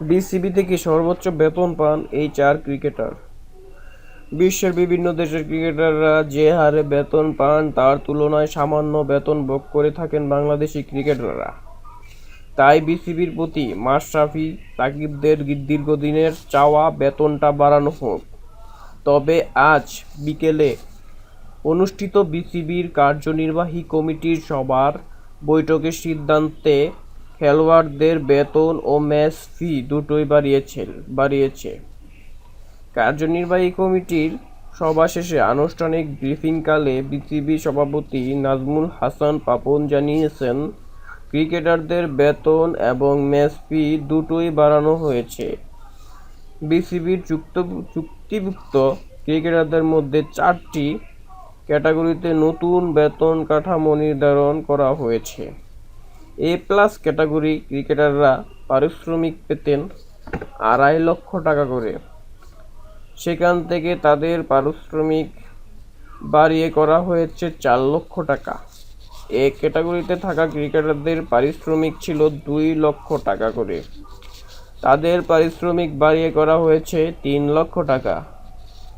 BCB থেকে সর্বোচ্চ বেতন পান এই চার ক্রিকেটার। বিশ্বের বিভিন্ন দেশের ক্রিকেটাররা যে হারে বেতন পান তার তুলনায় সামান্য বেতন ভোগ করে থাকেন বাংলাদেশি ক্রিকেটাররা। তাই বিসিবির প্রতি মাশরাফি সাকিবদের দীর্ঘদিনের চাওয়া বেতনটা বাড়ানো হোক। তবে আজ বিকেলে অনুষ্ঠিত বিসিবির কার্যনির্বাহী কমিটির সবার বৈঠকের সিদ্ধান্তে খেলোয়াড়দের বেতন ও ম্যাচ ফি দুটোই বাড়িয়েছে বাড়িয়েছে। কার্যনির্বাহী কমিটির সভা শেষে আনুষ্ঠানিক ব্রিফিংকালে বিসিবি সভাপতি নাজমুল হাসান পাপন জানিয়েছেন, ক্রিকেটারদের বেতন এবং ম্যাচ ফি দুটোই বাড়ানো হয়েছে। বিসিবির যুক্ত, চুক্তিভুক্ত ক্রিকেটারদের মধ্যে চারটি ক্যাটাগরিতে নতুন বেতন কাঠামো নির্ধারণ করা হয়েছে। এ প্লাস ক্যাটাগরি ক্রিকেটাররা পারিশ্রমিক পেতেন আড়াই লক্ষ টাকা করে। সেখান থেকে তাদের পারিশ্রমিক বাড়িয়ে করা হয়েছে চার লক্ষ টাকা। এ ক্যাটাগরিতে থাকা ক্রিকেটারদের পারিশ্রমিক ছিল দুই লক্ষ টাকা করে। তাদের পারিশ্রমিক বাড়িয়ে করা হয়েছে তিন লক্ষ টাকা।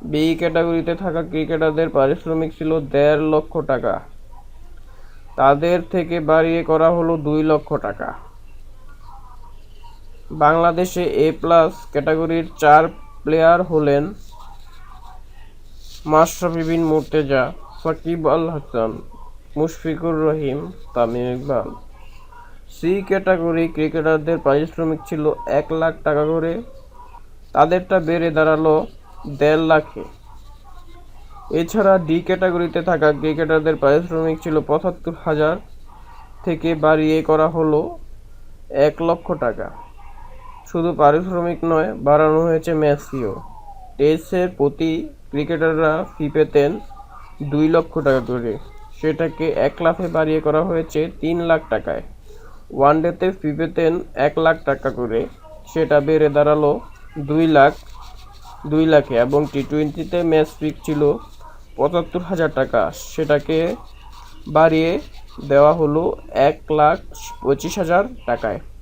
বি ক্যাটাগরিতে থাকা ক্রিকেটারদের পারিশ্রমিক ছিল দেড় লক্ষ টাকা। তাদের থেকে বাড়িয়ে করা হলো দুই লক্ষ টাকা। বাংলাদেশে এ প্লাস ক্যাটাগরির চার প্লেয়ার হলেন মাশরাফি বিন মুর্তজা, সাকিব আল হাসান, মুশফিকুর রহিম, তামিম ইকবাল। সি ক্যাটাগরি ক্রিকেটারদের পারিশ্রমিক ছিল এক লাখ টাকা করে। তাদেরটা বেড়ে দাঁড়াল দেড় লাখে। এছাড়া ডি ক্যাটাগরিতে থাকা ক্রিকেটারদের পারিশ্রমিক ছিল পঁচাত্তর হাজার থেকে বাড়িয়ে করা হলো এক লক্ষ টাকা। শুধু পারিশ্রমিক নয়, বাড়ানো হয়েছে ম্যাচ টেস্টের প্রতি ক্রিকেটাররা ফি পেতেন দুই লক্ষ টাকা করে। সেটাকে এক লাখে বাড়িয়ে করা হয়েছে তিন লাখ টাকায়। ওয়ানডেতে ফি পেতেন এক লাখ টাকা করে। সেটা বেড়ে দাঁড়াল দুই লাখ, দুই লাখে এবং টি টোয়েন্টিতে ম্যাচ ফি ছিল পঁচাত্তর হাজার টাকা। সেটাকে বাড়িয়ে দেওয়া হলো এক লাখ পঁচিশ হাজার টাকায়।